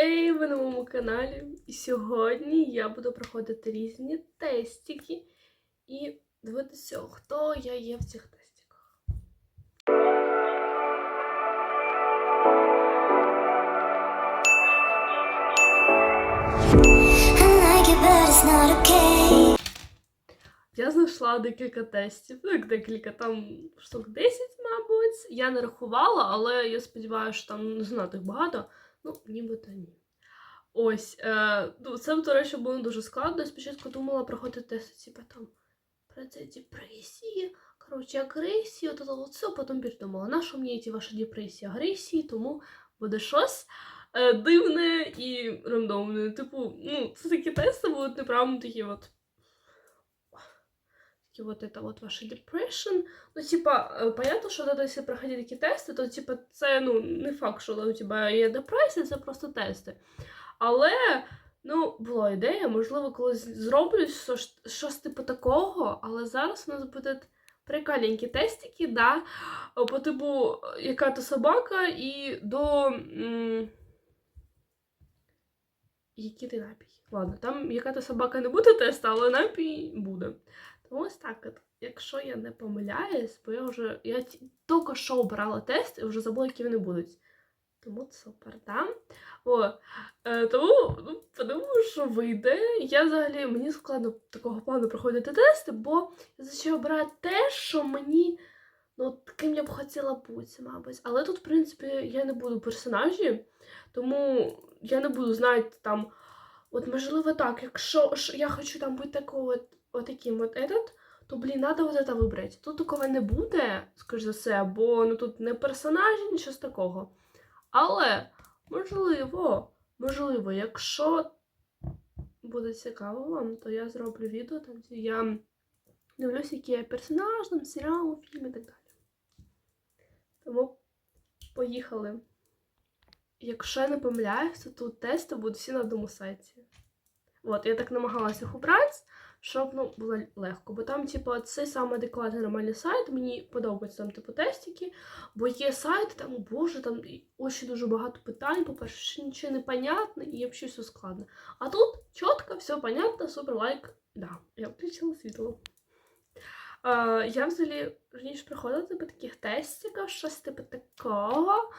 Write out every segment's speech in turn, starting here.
Хей, ви на моєму каналі. І сьогодні я буду проходити різні тестики і дивитися, хто я є в цих тестиках. Я знайшла декілька тестів, ну як декілька, там штук 10, мабуть. Я не рахувала, але я сподіваюся, що там не знаю так багато. Ну, нібито ні. Ось, е, ну, це, до речі, було дуже складно. Спочатку думала проходити тести, типу там про це депресії, коротше, агресії, от, от, все, потім передумала, на що мені ці ваші депресії, агресії, тому буде щось е, дивне і рандомне. Типу, ну, це такі тести будуть неправильно такі от. Такі вот это вот ваша depression. Ну, типа, е, понятно, що надо, якщо проходити такі тести, то типа, це ну, не факт, що у тебе є депресія, це просто тести. Але, ну, була ідея, можливо, колись зроблю щось, щось типу такого, але зараз у нас будуть прикольненькі тестики, да, по типу, яка то собака, і до. М- який ти напій? Ладно, там яка то собака не буде тесту, але напій буде. Ось так, якщо я не помиляюсь, бо я вже я тільки що обрала тест і вже забула, які вони будуть. Тому супер, да? О, е, тому ну, подумаю, що вийде. Я взагалі мені складно такого плану проходити тести, бо я зазвичай обираю те, що мені ну, таким я б хотіла бути, мабуть. Але тут, в принципі, я не буду персонажі, тому я не буду знати там. От можливо так, якщо ж я хочу там бути такого от, от таким от этот, то, блін, треба вот это вибрати. Тут такого не буде, скоріш за все, бо ну тут не персонажі, нічого з такого. Але, можливо, можливо, якщо буде цікаво вам, то я зроблю відео, там де я дивлюся, який я персонаж, там серіал, фільм і так далі. Тому поїхали. Якщо я не помиляюся, то тести будуть всі на одному сайті. От, я так намагалася їх обрати, щоб ну, було легко. Бо там, типу, це саме адекватний нормальний сайт. Мені подобаються там, типу, тестики. Бо є сайти, там, боже, там і дуже багато питань. По-перше, нічого не понятно і взагалі все складно. А тут чітко, все понятно, супер лайк. Да, я включила світло. Я взагалі раніше приходила типу, таких тестиків, щось типу такого.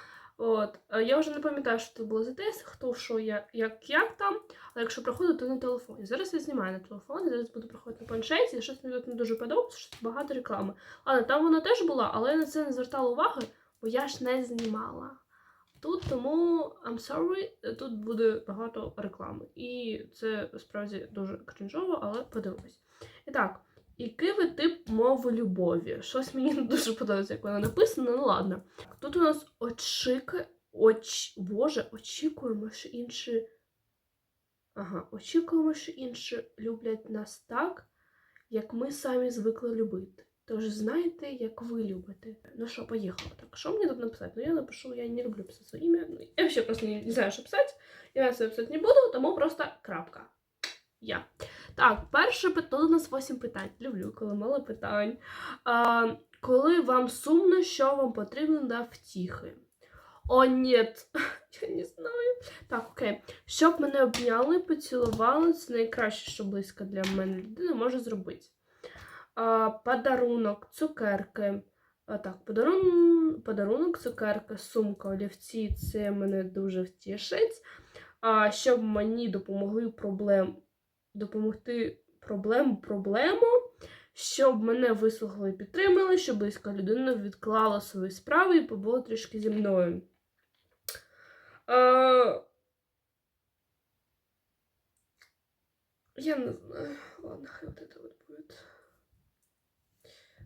От. Я вже не пам'ятаю, що це було за тест, хто що, як, як, як там. Але якщо проходить, то на телефоні. Зараз я знімаю на телефоні, зараз буду проходити на планшеті, щось мені тут не дуже подобається, що багато реклами. Але там вона теж була, але я на це не звертала уваги, бо я ж не знімала. Тут тому I'm sorry, тут буде багато реклами. І це справді дуже крінжово, але подивимось. І так, який ви тип мови любові? Щось мені не дуже подобається, як вона написана, ну ладно. Тут у нас очики, оч... Боже, очікуємо, що інші. Ага, очікуємо, що інші люблять нас так, як ми самі звикли любити. Тож знайте, як ви любите. Ну що, поїхали. Так, що мені тут написати? Ну я напишу, я не люблю писати своє ім'я. Ну, я взагалі просто не, знаю, що писати. Я це писати не буду, тому просто крапка. Я. Так, перше питання. У нас 8 питань. Люблю, коли мало питань. А, коли вам сумно, що вам потрібно для втіхи? О, ні, я не знаю. Так, окей. Щоб мене обняли, поцілували, це найкраще, що близько для мене людина може зробити. А, подарунок, цукерки. А, так, подарун... подарунок, цукерка, сумка, олівці, це мене дуже втішить. А, щоб мені допомогли проблем допомогти проблему проблему, щоб мене вислухали і підтримали, щоб близька людина відклала свої справи і побула трішки зі мною. А... Я не знаю. Ладно, хай вот это вот.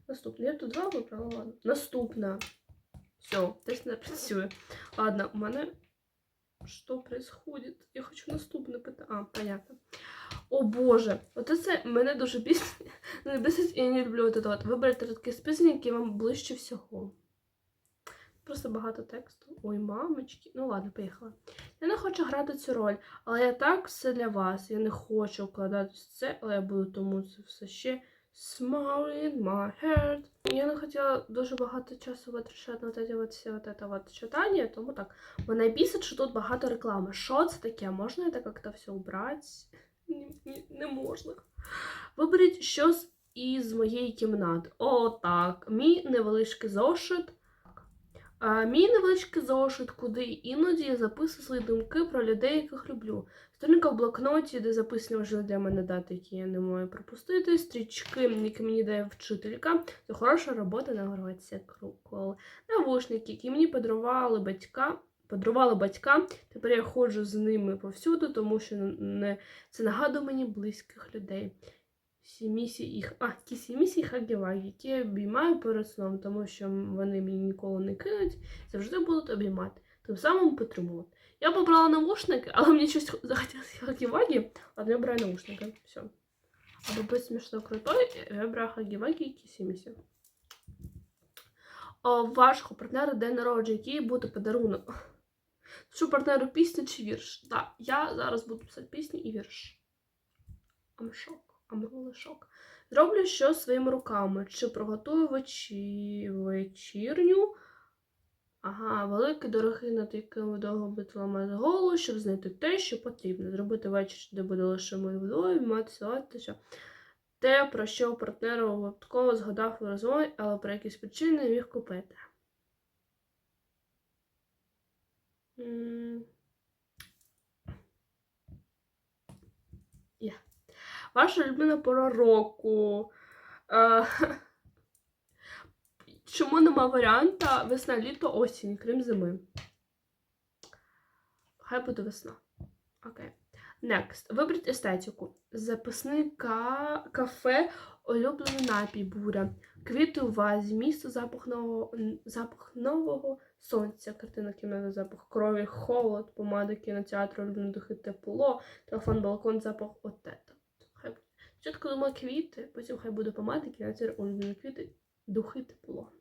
Наступна. Я тут два вибрала, ладно. Наступна. Все, тест не працює. Ладно, у мене що происходит? Я хочу наступне питання. А, понятно. Боже, от це мене дуже бісить. Ну, бісить, і я не люблю от от. Виберете такі списання, які вам ближче всього. Просто багато тексту. Ой, мамочки. Ну ладно, поїхала. Я не хочу грати цю роль, але я так все для вас. Я не хочу вкладатися в це, але я буду тому це все ще Smile in my heart. Я не хотіла дуже багато часу витрачати на от ці от всі от это читання, тому так. Мене бісить, що тут багато реклами. Що це таке? Можна це як-то все убрати? Ні, ні, не можна. Виберіть щось із моєї кімнати. О, так. Мій невеличкий зошит. А, мій невеличкий зошит, куди іноді я записую свої думки про людей, яких люблю. Сторінка в блокноті, де записані важливі для мене дати, які я не можу пропустити. Стрічки, які мені дає вчителька. Це хороша робота на городці кругол. Навушники, які мені подарували батька. Подарували батька. Тепер я ходжу з ними повсюди, тому що не... це нагадує мені близьких людей. Сімісі їх, а ті сімісі які я обіймаю перед сном, тому що вони мені ніколи не кинуть, завжди будуть обіймати, тим самим підтримувати. Я побрала навушники, але мені щось захотілося хагівагі, ладно, я брала навушники, все. Аби бути смішно крутой, я брала хагівагі і кісімісі. О, вашого партнера день народження, який буде подарунок. Що партнеру пісня чи вірш? Так, я зараз буду писати пісню і вірш. I'm шок. Амрули шок. Зроблю що своїми руками. Чи приготую вечі... вечірню. Ага, великий дорогий, над яким довго бити ламати голову, щоб знайти те, що потрібно. Зробити вечір, де буде лише ми вдвоє, мати салат, що. Те, про що партнер випадково згадав у розмові, але про якісь причини не міг купити. М. Ваша улюблена пора року. Е, Чому нема варіанта весна, літо, осінь, крім зими? Хай буде весна. Окей. Next. Виберіть естетику. Записний ка- кафе, улюблений напій, буря. Квіти у вазі, місто, запах нового, запах нового сонця, картина кімната, запах крові, холод, помада, кінотеатр, улюблені духи, тепло, телефон, балкон, запах отета. Спочатку думаю квіти, потім хай буде помада, кінотеатр, улюблені квіти, духи, тепло.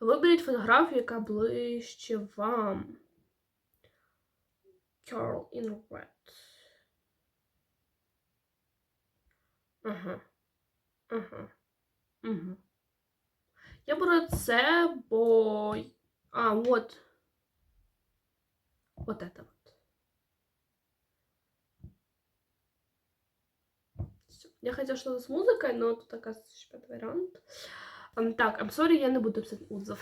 Виберіть фотографію, яка ближче вам. Curl in red. Ага. Ага. Угу. Я беру це, бо. А, вот. Вот это вот. Всё. Я хотела что-то с музыкой, но тут оказывается еще пятый вариант. Ам, так, I'm sorry, я не буду писати отзыв.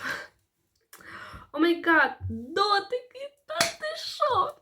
О май гад, дотики, та ти що?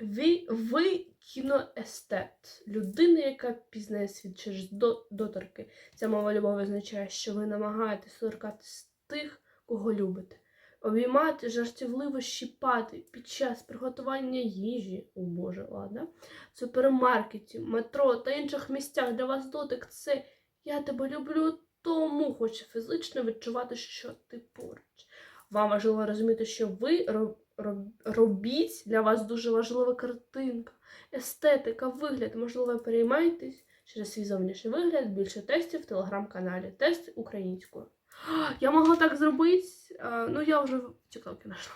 Ви, ви кіноестет, людина, яка пізнає світ через доторки. Ця мова любові означає, що ви намагаєтесь торкатись тих, кого любите. Обіймати, жартівливо щіпати під час приготування їжі, о Боже, ладно, в супермаркеті, метро та інших місцях для вас дотик це я тебе люблю, тому хочу фізично відчувати, що ти поруч. Вам важливо розуміти, що ви ро- ро- робіть для вас дуже важлива картинка, естетика, вигляд. Можливо, переймаєтесь через свій зовнішній вигляд, більше тестів в телеграм-каналі. Тест українською. Я могла так зробити. Ну, я вже в знайшла.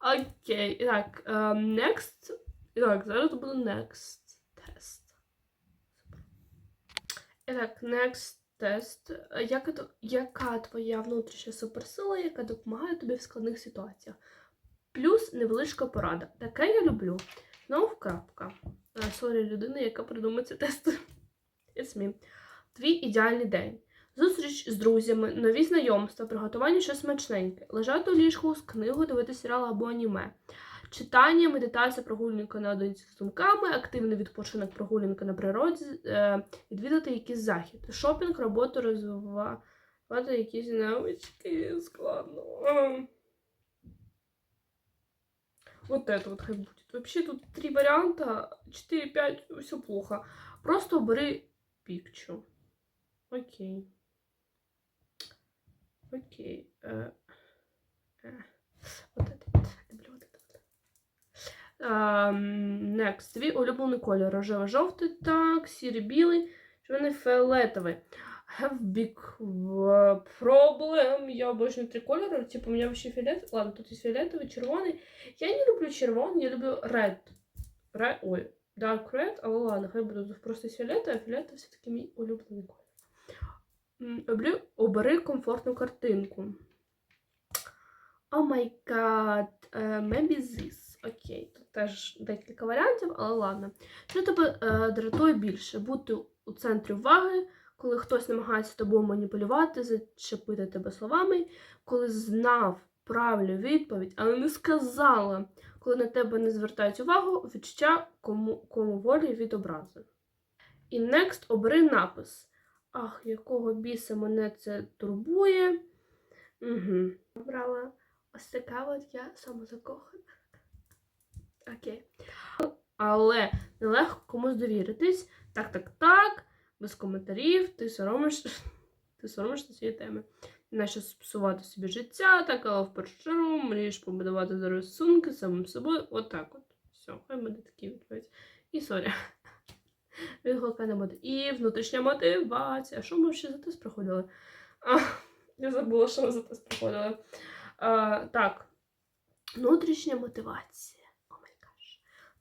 Окей, так, е, next. І так, зараз буде next test. І так, next тест. Е, Яка, яка твоя внутрішня суперсила, яка допомагає тобі в складних ситуаціях? Плюс невеличка порада. Таке я люблю. Знову крапка. Е, Сорі, людина, яка придумає ці тести. It's me. Твій ідеальний день. Зустріч з друзями, нові знайомства, приготування щось смачненьке, лежати у ліжку з книгою, дивитися серіал або аніме Читання, медитація, прогулянка наодинці з думками, активний відпочинок, прогулянка на природі, е, відвідати якийсь захід, шопінг, роботу, розвивати якісь навички складно. Ем. Вот это вот хай будет. Вообще тут три варианта, 4-5, все плохо. Просто бери пикчу. Окей. Окей. Э, э. Вот это Ем, Next. Твій улюблений колір. Рожево-жовтий, так, сірий білий, чорний фіолетовий. Have big uh, problem. Я обожнюю три кольори. Типу, у меня вообще фиолет. Ладно, тут есть фиолетовый, червоний. Я не люблю червоний, я люблю red. Red. Ой. Dark Red, але ладно, хай буде просто фіолетовий, а фіолетовий все-таки мій улюблений колір. Обрі... Обери комфортну картинку. О май гад, е, maybe this. Окей, тут теж декілька варіантів, але ладно. Що тебе е, дратує більше? Бути у центрі уваги, коли хтось намагається тобою маніпулювати, зачепити тебе словами, коли знав правильну відповідь, але не сказала, коли на тебе не звертають увагу, відчуття кому, кому волі від образи. І next обери напис. Ах, якого біса мене це турбує. Угу. Обрала ось така от я самозакохана. Окей. Але нелегко комусь довіритись. Так, так, так, без коментарів, ти соромиш, ти соромишся цієї теми. Нащо псувати собі життя, так, але в першу чергу мрієш побудувати здорові стосунки самим собою. Отак от. Все, хай буде такі відповідь. І сорі. Відгука не буде. І внутрішня мотивація. Що ми ще за тест проходили? А, я забула, що ми за тест проходили. А, так. Внутрішня мотивація.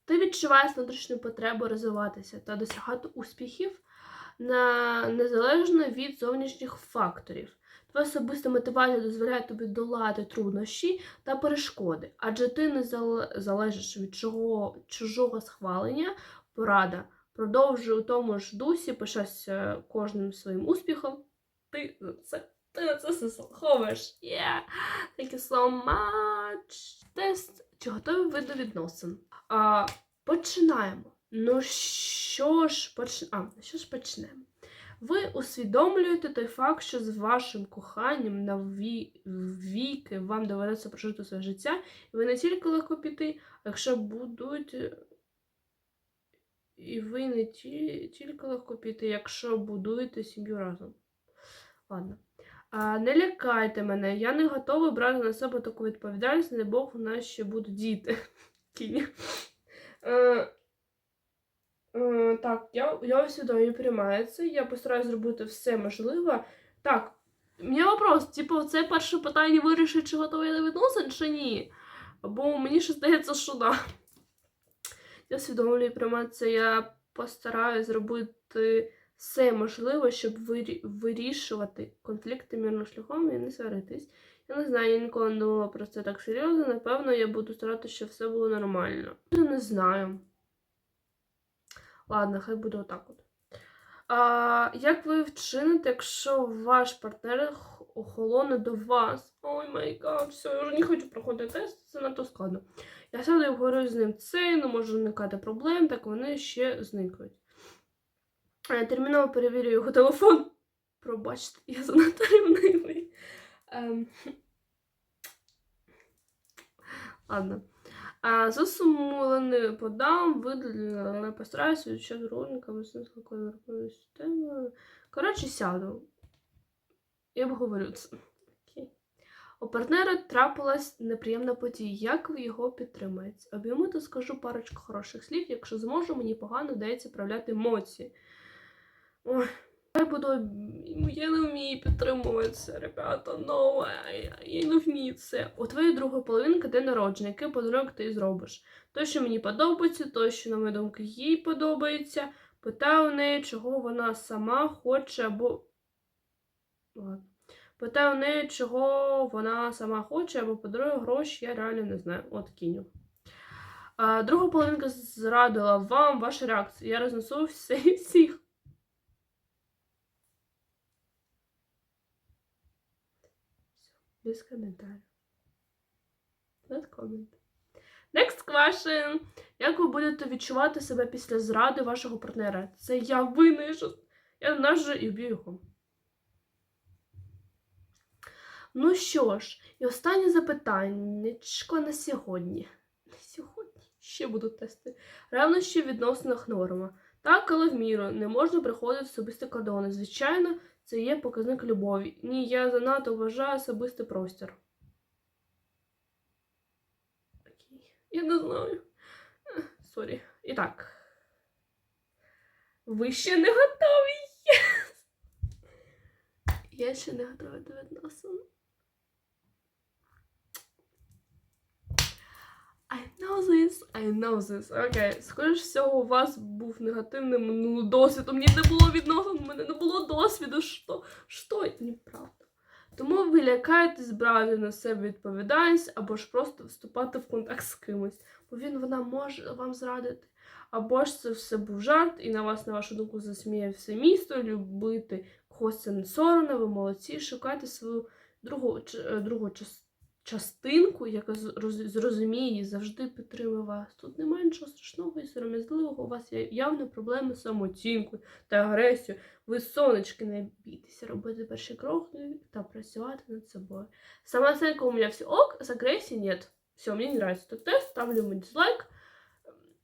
Ти відчуваєш внутрішню потребу розвиватися та досягати успіхів на... незалежно від зовнішніх факторів. Твоя особиста мотивація дозволяє тобі долати труднощі та перешкоди, адже ти не зал- залежиш від чого, чужого схвалення, порада. Продовжуй у тому ж дусі, пишайся кожним своїм успіхом. Ти на це, ти на це заслуховуєш. Yeah. Thank you so much. Тест. Чи готові ви до відносин? А, починаємо. Ну що ж, поч... а, що ж почнемо? Ви усвідомлюєте той факт, що з вашим коханням на ві... віки вам доведеться прожити своє життя, і ви не тільки легко піти, а якщо будуть. І ви не ті... тільки легко піти, якщо будуєте сім'ю разом. Ладно. А, не лякайте мене, я не готова брати на себе таку відповідальність, не Бог, у нас ще будуть діти. Кінь. Е, Е, так, я, я усвідомлюю, приймаю це. Я постараюсь зробити все можливе. Так, у мене вопрос, типу, це перше питання вирішить, чи готовий я до відносин, чи ні? Бо мені ще здається, що да. Я усвідомлюю, приймаю це. Я постараюсь зробити все можливе, щоб вирішувати конфлікти мирним шляхом і не сваритись. Я не знаю, я ніколи не думала про це так серйозно. Напевно, я буду старатися, щоб все було нормально. Я не знаю. Ладно, хай буде отак от. А, як ви вчините, якщо ваш партнер охолоне до вас? Ой май гад, все, я вже не хочу проходити тест, це надто складно. Я сяду і говорю з ним це, не може виникати проблем, так вони ще зникають. Е, Терміново перевірю його телефон. Пробачте, я занадто рівнивий. Ем. Ладно. А засумулений подам, видалила, постараюся ще з роликами, з якою робою системою. Коротше, сяду. І обговорю це. Окей. У партнера трапилась неприємна подія. Як ви його підтримаєте? Об'єму то скажу парочку хороших слів, якщо зможу, мені погано дається проявляти емоції. Ой, я буду. Я не вмію підтримуватися, ребята. Ну, я, я не вмію це. У твоєї другої половинки день народження, який подарунок ти зробиш? Той, що мені подобається, той, що, на мою думку, їй подобається. Питаю у неї, чого вона сама хоче або. Ладно. Питаю у неї, чого вона сама хоче, або подарує гроші, я реально не знаю. От кіню. Друга половинка зрадила вам ваша реакція. Я рознесу все всіх. Без коментарів. Без коментарів. Next question. Як ви будете відчувати себе після зради вашого партнера? Це я винний, що я нажу і вб'ю його. Ну що ж, і останнє запитаннячко на сьогодні. На сьогодні ще будуть тести. Ревнощі в відносинах норма. Так, але в міру не можна приходити особисті кордони. Звичайно, це є показник любові. Ні, я занадто вважаю особистий простір. Окей. Я не знаю. Сорі. І так. Ви ще не готові. Я ще не готова до відносин. I know this, I know this. Окей, скоріш всього, у вас був негативний минулий досвід. У мене не було відносин, у мене не було досвіду. Що? Що? Неправда. Тому ви лякаєтесь брати на себе відповідальність або ж просто вступати в контакт з кимось. Бо він вона може вам зрадити. Або ж це все був жарт, і на вас, на вашу думку, засміє все місто, любити когось це не соромно, ви молодці, шукайте свою другу, е, другу час- частинку, яка зрозуміє і завжди підтримує вас. Тут немає нічого страшного і сором'язливого, у вас є явні проблеми з самооцінкою та агресією. Ви сонечки не бійтеся робити перші кроки та працювати над собою. Сама Самооценка у меня все ок, с агрессией нет. Все, мне не нравится этот тест, ставлю ему дизлайк.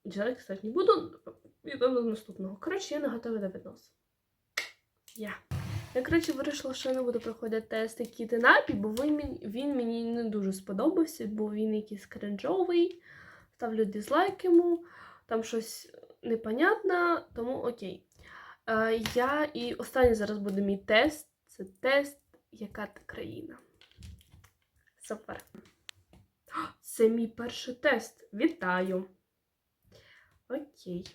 Дизлайк, кстати, не буду. Йдемо до наступного. Коротше, я не готова до. Я. Я, коротше, вирішила, що я не буду проходити тест Кіти Напі, бо він, він мені не дуже сподобався, бо він якийсь кринжовий. Ставлю дизлайк йому, там щось непонятне, тому окей. Е, я і останній зараз буде мій тест. Це тест, яка ти країна. Супер. Це мій перший тест. Вітаю. Окей.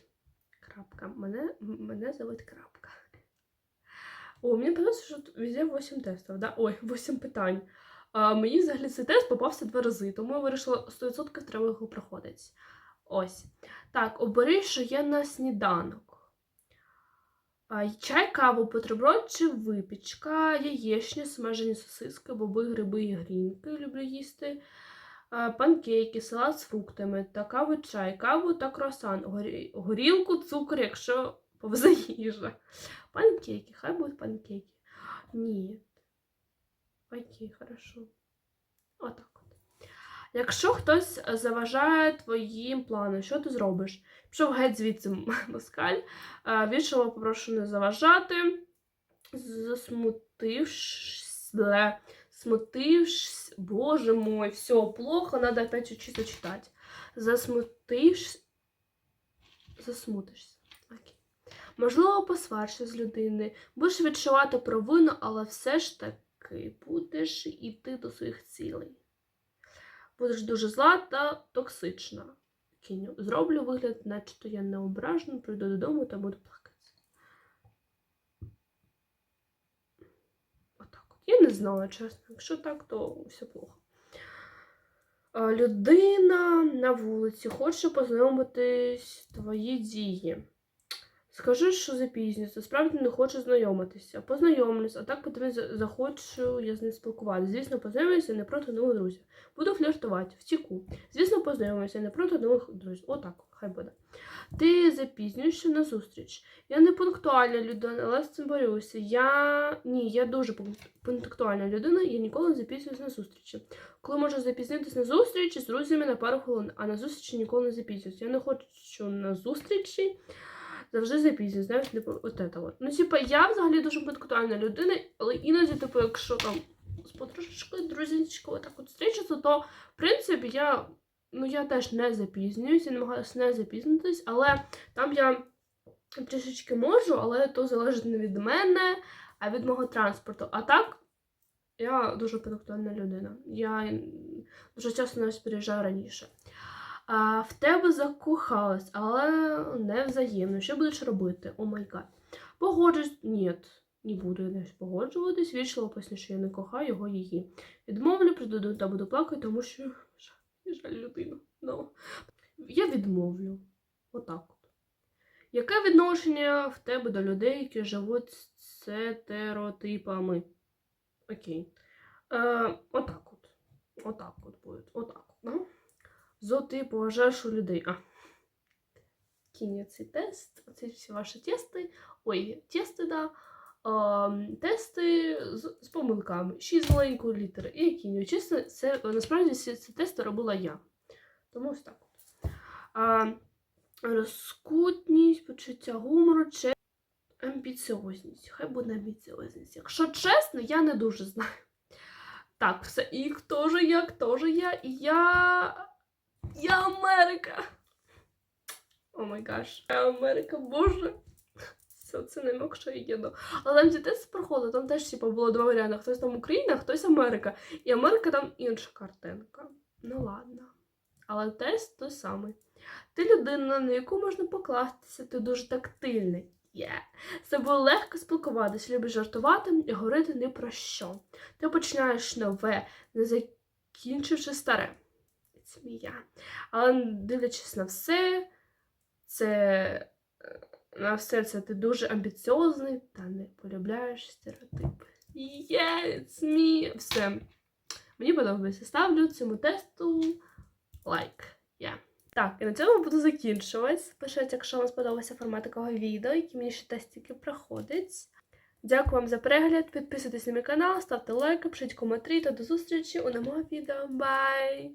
Крапка. Мене, мене звуть крапка. О, мені подобається, що везде 8 тестів, да? Ой, 8 питань. А, мені взагалі цей тест попався два рази, тому я вирішила 100% треба його проходити. Ось. Так, обери, що є на сніданок. Чай, каву, бутерброд чи випічка, яєчня, смажені сосиски, боби, гриби і грінки люблю їсти. Панкейки, салат з фруктами та каву, чай, каву та круасан, горі... горілку, цукор, якщо повзе їжа. Панкейки, хай будуть панкейки. Ні. Окей, хорошо. Отак от. Якщо хтось заважає твоїм планам, що ти зробиш? Пішов геть звідси москаль, вічливо попрошу не заважати, засмутившись, бле, смутившись, боже мой, все плохо, надо опять учиться читать. Засмутившись, засмутишся. Можливо, посваришся з людиною, будеш відчувати провину, але все ж таки будеш іти до своїх цілей. Будеш дуже зла та токсична. Кіню. Зроблю вигляд, начебто я не ображена, прийду додому та буду плакати. Отак от. Я не знала, чесно. Якщо так, то все плохо. Людина на вулиці хоче познайомитись твої дії. Скажи, що запізнюється, справді не хочу знайомитися. Познайомлюсь, а так потім за- захочу я з ним спілкуватися. Звісно, познайомлюся не проти нових друзів. Буду фліртувати, втіку. Звісно, познайомлюся не проти нових друзів. Отак, хай буде. Ти запізнюєшся на зустріч. Я не пунктуальна людина, але з цим борюся. Я ні, я дуже пунктуальна людина, я ніколи не запізнююсь на зустрічі. Коли можу запізнитись на зустрічі з друзями на пару хвилин, а на зустрічі ніколи не запізнююсь. Я не хочу на зустрічі завжди запізнююсь, знаєш, типу, от це от. Ну, типу, я взагалі дуже пунктуальна людина, але іноді, типу, якщо там з подружечкою, друзячкою так от зустрічатися, то в принципі я, ну, я теж не запізнююсь, я намагаюся не запізнитись, але там я трішечки можу, але то залежить не від мене, а від мого транспорту. А так, я дуже пунктуальна людина. Я дуже часто навіть приїжджаю раніше. А, в тебе закохалась, але не взаємно. Що будеш робити? О май гад. Погоджусь. Ні, не буду я не погоджуватись. Вічливо поясню, що я не кохаю його її. Відмовлю, прийду та буду плакати, тому що жаль, жаль людину. Ну. Я відмовлю. Отак от. Яке відношення в тебе до людей, які живуть з стереотипами? Окей. Е, отак от. Отак от буде. Отак от. Зо ти поважаєш у людей. А. Кінь цей тест. Оці всі ваші тести. Ой, тести, да. Ем, тести з, з помилками. Шість з маленької літери. І кінь. Чесно, це насправді ці тести робила я. Тому ось так. А, розкутність, почуття гумору, чи амбіціозність. Хай буде амбіціозність. Якщо чесно, я не дуже знаю. Так, все, і хто же я, хто же я? Я. Я Америка. О май гаш. Я Америка, боже. Все, це намек, що я їду. Але там ці тести проходили, там теж типу, було два варіанти. Хтось там Україна, хтось Америка. І Америка там інша картинка. Ну ладно. але тест той самий. Ти людина, на яку можна покластися, ти дуже тактильний. Є. З тобою легко спілкуватися, любиш жартувати і говорити ні про що. Ти починаєш нове, не закінчивши старе. Це мій я. Але дивлячись на все, це е, на все це ти дуже амбіціозний та не полюбляєш стереотипи. Є, it's me. Все. Мені подобається. Ставлю цьому тесту лайк. Я. Так, і на цьому буду закінчувати. Пишіть, якщо вам сподобався формат такого відео, які мені ще тестики проходять. Дякую вам за перегляд. Підписуйтесь на мій канал, ставте лайки, пишіть коментарі та до зустрічі у новому відео. Бай!